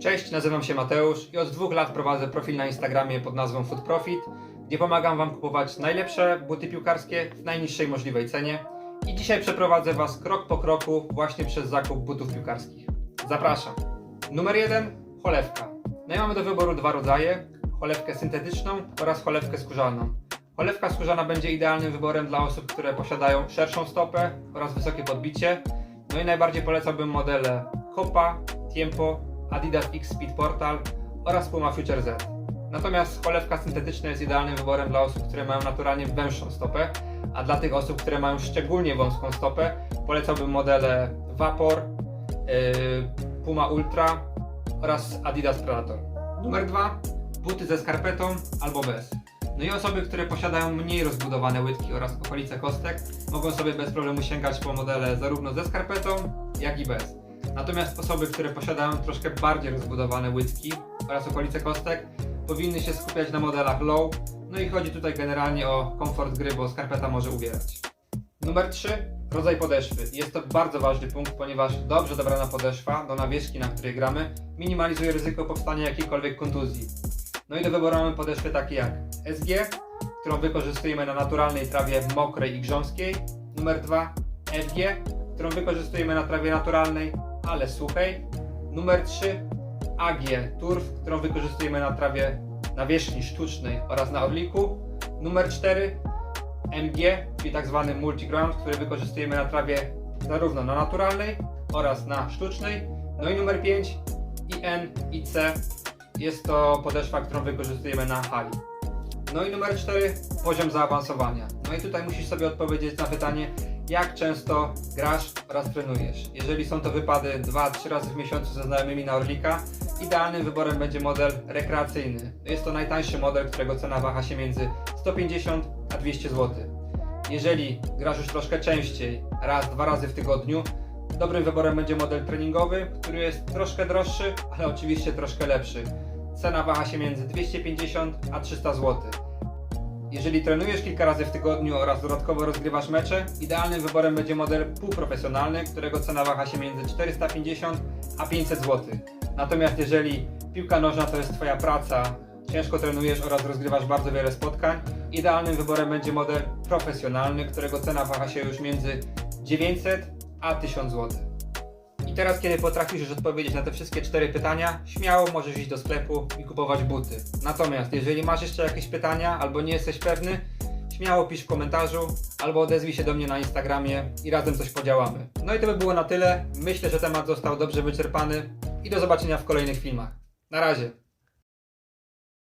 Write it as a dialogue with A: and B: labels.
A: Cześć, nazywam się Mateusz i od dwóch lat prowadzę profil na Instagramie pod nazwą Food Profit, gdzie pomagam Wam kupować najlepsze buty piłkarskie w najniższej możliwej cenie. I dzisiaj przeprowadzę Was krok po kroku właśnie przez zakup butów piłkarskich. Zapraszam. Numer jeden cholewka. No i mamy do wyboru dwa rodzaje: cholewkę syntetyczną oraz cholewkę skórzaną. Cholewka skórzana będzie idealnym wyborem dla osób, które posiadają szerszą stopę oraz wysokie podbicie. No i najbardziej polecałbym modele Copa, Tiempo, Adidas X Speed Portal oraz Puma Future Z. Natomiast cholewka syntetyczna jest idealnym wyborem dla osób, które mają naturalnie węższą stopę, a dla tych osób, które mają szczególnie wąską stopę, polecałbym modele Vapor, yy, Puma Ultra oraz Adidas Predator. Numer dwa, buty ze skarpetą albo bez. No i osoby, które posiadają mniej rozbudowane łydki oraz okolice kostek, mogą sobie bez problemu sięgać po modele zarówno ze skarpetą, jak i bez. Natomiast osoby, które posiadają troszkę bardziej rozbudowane łydki oraz okolice kostek, powinny się skupiać na modelach low. No i chodzi tutaj generalnie o komfort gry, bo skarpeta może uwierać. Numer 3. Rodzaj podeszwy. Jest to bardzo ważny punkt, ponieważ dobrze dobrana podeszwa do nawierzchni, na której gramy, minimalizuje ryzyko powstania jakiejkolwiek kontuzji. No i do wyboru mamy podeszwy takie jak SG, którą wykorzystujemy na naturalnej trawie mokrej i grząskiej. Numer 2. FG, którą wykorzystujemy na trawie naturalnej, ale suchej. Numer 3. AG Turf, którą wykorzystujemy na trawie nawierzchni sztucznej oraz na orliku. Numer 4. MG, czyli tak zwany multiground, który wykorzystujemy na trawie zarówno na naturalnej oraz na sztucznej. No i numer 5. IN, jest to podeszwa, którą wykorzystujemy na hali. No i numer 4, poziom zaawansowania. No i tutaj musisz sobie odpowiedzieć na pytanie, jak często grasz oraz trenujesz. Jeżeli są to wypady 2-3 razy w miesiącu ze znajomymi na Orlika, idealnym wyborem będzie model rekreacyjny. Jest to najtańszy model, którego cena waha się między 150 a 200 zł. Jeżeli grasz już troszkę częściej, raz, dwa razy w tygodniu, dobrym wyborem będzie model treningowy, który jest troszkę droższy, ale oczywiście troszkę lepszy. Cena waha się między 250 a 300 zł. Jeżeli trenujesz kilka razy w tygodniu oraz dodatkowo rozgrywasz mecze, idealnym wyborem będzie model półprofesjonalny, którego cena waha się między 450 a 500 zł. Natomiast jeżeli piłka nożna to jest Twoja praca, ciężko trenujesz oraz rozgrywasz bardzo wiele spotkań, idealnym wyborem będzie model profesjonalny, którego cena waha się już między 900 a 1000 zł. I teraz, kiedy potrafisz już odpowiedzieć na te wszystkie cztery pytania, śmiało możesz iść do sklepu i kupować buty. Natomiast, jeżeli masz jeszcze jakieś pytania albo nie jesteś pewny, śmiało pisz w komentarzu albo odezwij się do mnie na Instagramie i razem coś podziałamy. No i to by było na tyle. Myślę, że temat został dobrze wyczerpany i do zobaczenia w kolejnych filmach. Na razie.